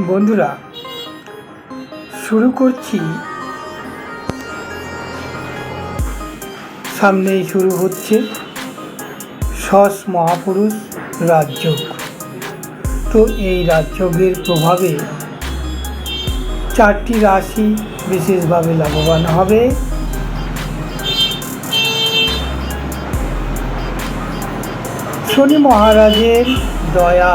বন্ধুরা, শুরু করছি। সামনেই শুরু হচ্ছে সস মহাপুরুষ রাজযোগ। তো এই রাজযোগের প্রভাবে চারটি রাশি বিশেষভাবে লাভবান হবে। শনি মহারাজের দয়া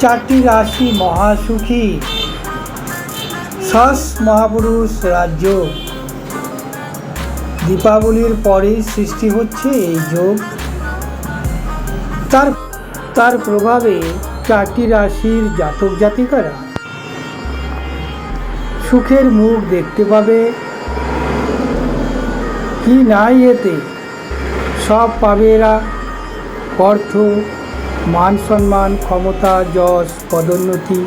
চারটি রাশি মহাসুখী। সস মহাপুরুষ রাজ্য। দীপাবলির পরেই সৃষ্টি হচ্ছে এই যোগ। তার তার প্রভাবে চারটি রাশির জাতক জাতিকারা সুখের মুখ দেখতে পাবে। কি নাই এতে, সব পাবে এরা। অর্থ মান সম্মান, ক্ষমতা, যশ, পদোন্নতি,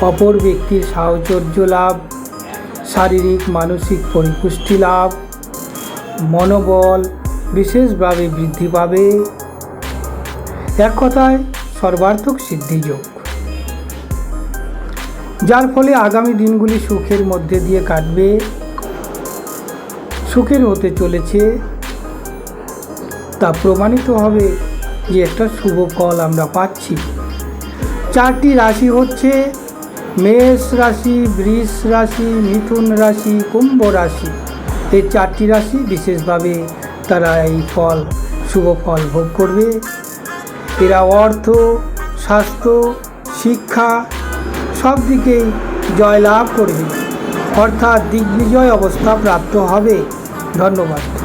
অপর ব্যক্তির সাহচর্য লাভ, শারীরিক, মানসিক পরিপুষ্টি লাভ, মনোবল বিশেষভাবে বৃদ্ধি পাবে। এক কথায়, সর্বার্থক সিদ্ধিযোগ যার ফলে আগামী দিনগুলি সুখের মধ্যে দিয়ে কাটবে, সুখের হতে চলেছে, তা প্রমাণিত হবে যে একটা শুভ ফল আমরা পাচ্ছি। চারটি রাশি হচ্ছে মেষ রাশি, বৃষ রাশি, মিথুন রাশি, কুম্ভ রাশি। এই চারটি রাশি বিশেষভাবে তারা এই ফল, শুভ ফল ভোগ করবে। এরা অর্থ, স্বাস্থ্য, শিক্ষা, সব দিকেই জয়লাভ করবে। অর্থাৎ দিগ্বিজয় অবস্থা প্রাপ্ত হবে। ধন্যবাদ।